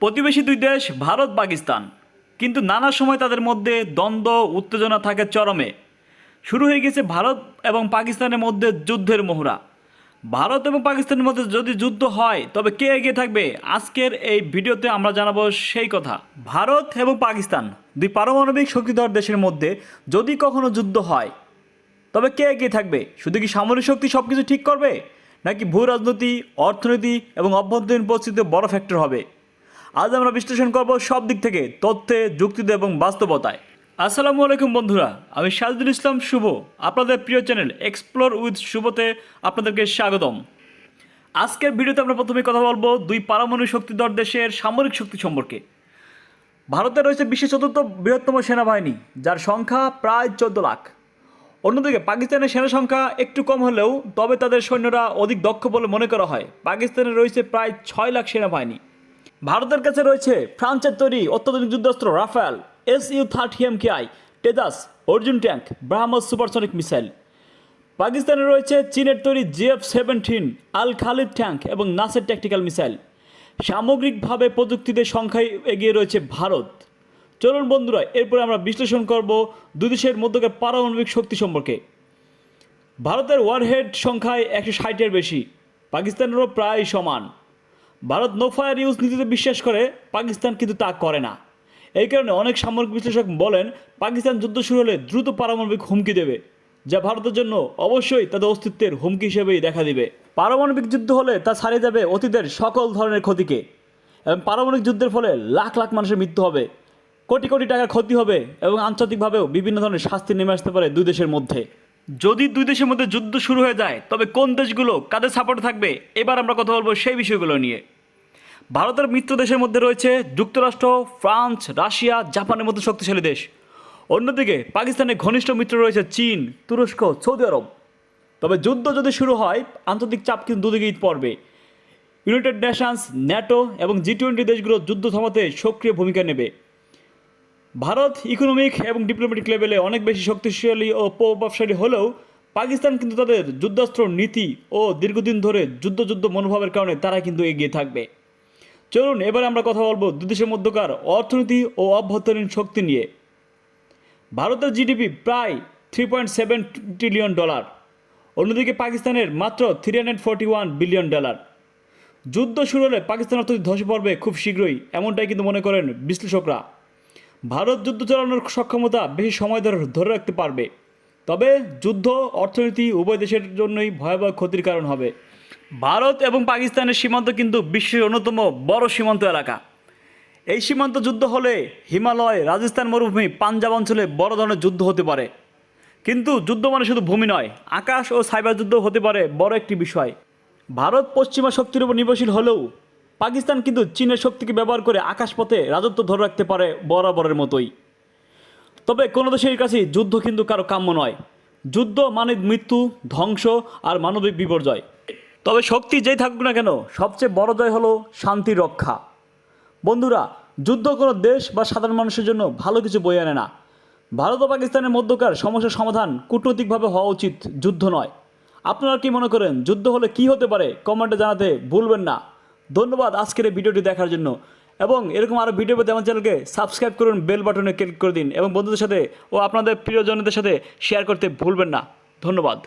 প্রতিবেশী দুই দেশ, ভারত, পাকিস্তান। কিন্তু নানা সময় তাদের মধ্যে দ্বন্দ্ব, উত্তেজনা থাকে চরমে। শুরু হয়ে গেছে ভারত এবং পাকিস্তানের মধ্যে যুদ্ধের মোহরা। ভারত এবং পাকিস্তানের মধ্যে যদি যুদ্ধ হয়, তবে কে এগিয়ে থাকবে? আজকের এই ভিডিওতে আমরা জানাব সেই কথা। ভারত এবং পাকিস্তান, দুই পারমাণবিক শক্তিধর দেশের মধ্যে যদি কখনো যুদ্ধ হয়, তবে কে এগিয়ে থাকবে? শুধু কি সামরিক শক্তি সব কিছু ঠিক করবে? নাকি ভূ রাজনীতি অর্থনীতি এবং অভ্যন্তরীণ পরিস্থিতিতে বড় ফ্যাক্টর হবে? আজ আমরা বিশ্লেষণ করব সব দিক থেকে তথ্যে, যুক্তিতে এবং বাস্তবতায়। আসসালামু আলাইকুম বন্ধুরা, আমি সাজদুল ইসলাম শুভ, আপনাদের প্রিয় চ্যানেল এক্সপ্লোর উইথ শুভতে আপনাদেরকে স্বাগতম। আজকের ভিডিওতে আমরা প্রথমে কথা বলব দুই পারমাণবিক শক্তিধর দেশের সামরিক শক্তি সম্পর্কে। ভারতে রয়েছে বিশ্বের চতুর্থ বৃহত্তম সেনাবাহিনী, যার সংখ্যা প্রায় চোদ্দ লাখ। অন্যদিকে পাকিস্তানের সেনা সংখ্যা একটু কম হলেও তবে তাদের সৈন্যরা অধিক দক্ষ বলে মনে করা হয়। পাকিস্তানে রয়েছে প্রায় ছয় লাখ সেনাবাহিনী। ভারতের কাছে রয়েছে ফ্রান্সের তৈরি অত্যাধুনিক যুদ্ধাস্ত্র Rafale S U thirty M KI Tejas Arjun tank, BrahMos supersonic missile. পাকিস্তানে রয়েছে চীনের তৈরি JF seventeen Al Khalid tank এবং নাসের ট্যাকটিক্যাল মিসাইল। সামগ্রিকভাবে প্রযুক্তিতে সংখ্যায় এগিয়ে রয়েছে ভারত। চলুন বন্ধুরা, এরপরে আমরা বিশ্লেষণ করব দুই দেশের মধ্যকার পারমাণবিক শক্তি সম্পর্কে। ভারতের ওয়ারহেড সংখ্যায় একশো ষাটের বেশি, পাকিস্তানেরও প্রায় সমান। ভারত নো ফায়ার ইউজ নীতিতে বিশ্বাস করে, পাকিস্তান কিন্তু তা করে না। এই কারণে অনেক সামরিক বিশ্লেষক বলেন, পাকিস্তান যুদ্ধ শুরু হলে দ্রুত পারমাণবিক হুমকি দেবে, যা ভারতের জন্য অবশ্যই তাদের অস্তিত্বের হুমকি হিসেবেই দেখা দিবে। পারমাণবিক যুদ্ধ হলে তা ছাড়িয়ে যাবে অতীতের সকল ধরনের ক্ষতিকে, এবং পারমাণবিক যুদ্ধের ফলে লাখ লাখ মানুষের মৃত্যু হবে। কোটি কোটি টাকার ক্ষতি হবে, এবং আন্তর্জাতিকভাবেও বিভিন্ন ধরনের শাস্তি নেমে আসতে পারে দুই দেশের মধ্যে। যদি দুই দেশের মধ্যে যুদ্ধ শুরু হয়ে যায়, তবে কোন দেশগুলো কাদের সাপোর্ট থাকবে, এবার আমরা কথা বলব সেই বিষয়গুলো নিয়ে। ভারতের মিত্র দেশের মধ্যে রয়েছে যুক্তরাষ্ট্র, ফ্রান্স, রাশিয়া, জাপানের মতো শক্তিশালী দেশ। অন্যদিকে পাকিস্তানের ঘনিষ্ঠ মিত্র রয়েছে চীন, তুরস্ক, সৌদি আরব। তবে যুদ্ধ যদি শুরু হয়, আন্তর্জাতিক চাপ কিন্তু দুদিকেই পড়বে। ইউনাইটেড নেশনস, ন্যাটো এবং জি টোয়েন্টি দেশগুলো যুদ্ধ থামাতে সক্রিয় ভূমিকা নেবে। ভারত ইকোনমিক এবং ডিপ্লোম্যাটিক লেভেলে অনেক বেশি শক্তিশালী ও প্রভাবশালী হলেও পাকিস্তান কিন্তু তাদের যুদ্ধাস্ত্র নীতি ও দীর্ঘদিন ধরে যুদ্ধ যুদ্ধ মনোভাবের কারণে তারা কিন্তু এগিয়ে থাকবে। চলুন, এবার আমরা কথা বলব দুই দেশের মধ্যকার অর্থনীতি ও অভ্যন্তরীণ শক্তি নিয়ে। ভারতের জিডিপি প্রায় three point seven trillion dollar অন্যদিকে পাকিস্তানের মাত্র three hundred forty one billion dollar যুদ্ধ শুরু হলে পাকিস্তান অর্থনীতি ধসে পড়বে খুব শীঘ্রই, এমনটাই কিন্তু মনে করেন বিশ্লেষকরা। ভারত যুদ্ধ চালানোর সক্ষমতা বেশি সময় ধরে ধরে রাখতে পারবে। তবে যুদ্ধ, অর্থনীতি উভয় দেশের জন্যই ভয়াবহ ক্ষতির কারণ হবে। ভারত এবং পাকিস্তানের সীমান্ত কিন্তু বিশ্বের অন্যতম বড় সীমান্ত এলাকা। এই সীমান্ত যুদ্ধ হলে হিমালয়, রাজস্থান মরুভূমি, পাঞ্জাব অঞ্চলে বড় ধরনের যুদ্ধ হতে পারে। কিন্তু যুদ্ধ মানে শুধু ভূমি নয়, আকাশ ও সাইবার যুদ্ধ হতে পারে বড় একটি বিষয়। ভারত পশ্চিমা শক্তির উপর নির্ভরশীল হলেও পাকিস্তান কিন্তু চীনের শক্তিকে ব্যবহার করে আকাশপথে রাজত্ব ধরে রাখতে পারে বরাবরের মতোই। তবে কোনো দেশের কাছেই যুদ্ধ কিন্তু কারও কাম্য নয়। যুদ্ধ মানে মৃত্যু, ধ্বংস আর মানবিক বিপর্যয়। তবে শক্তি যেই থাকুক না কেন, সবচেয়ে বড় জয় হলো শান্তি রক্ষা। বন্ধুরা, যুদ্ধ কোনো দেশ বা সাধারণ মানুষের জন্য ভালো কিছু বয়ে আনে না। ভারত ও পাকিস্তানের মধ্যকার সমস্যার সমাধান কূটনৈতিকভাবে হওয়া উচিত যুদ্ধ নয়। আপনারা কি মনে করেন, যুদ্ধ হলে কি হতে পারে? কমেন্টে জানাতে ভুলবেন না। ধন্যবাদ আজকের এই ভিডিওটি দেখার জন্য। এবং এরকম আরও ভিডিও পেতে আমার চ্যানেলকে সাবস্ক্রাইব করুন, বেল বাটনে ক্লিক করে দিন। এবং বন্ধুদের সাথে ও আপনাদের প্রিয়জনদের সাথে শেয়ার করতে ভুলবেন না। ধন্যবাদ।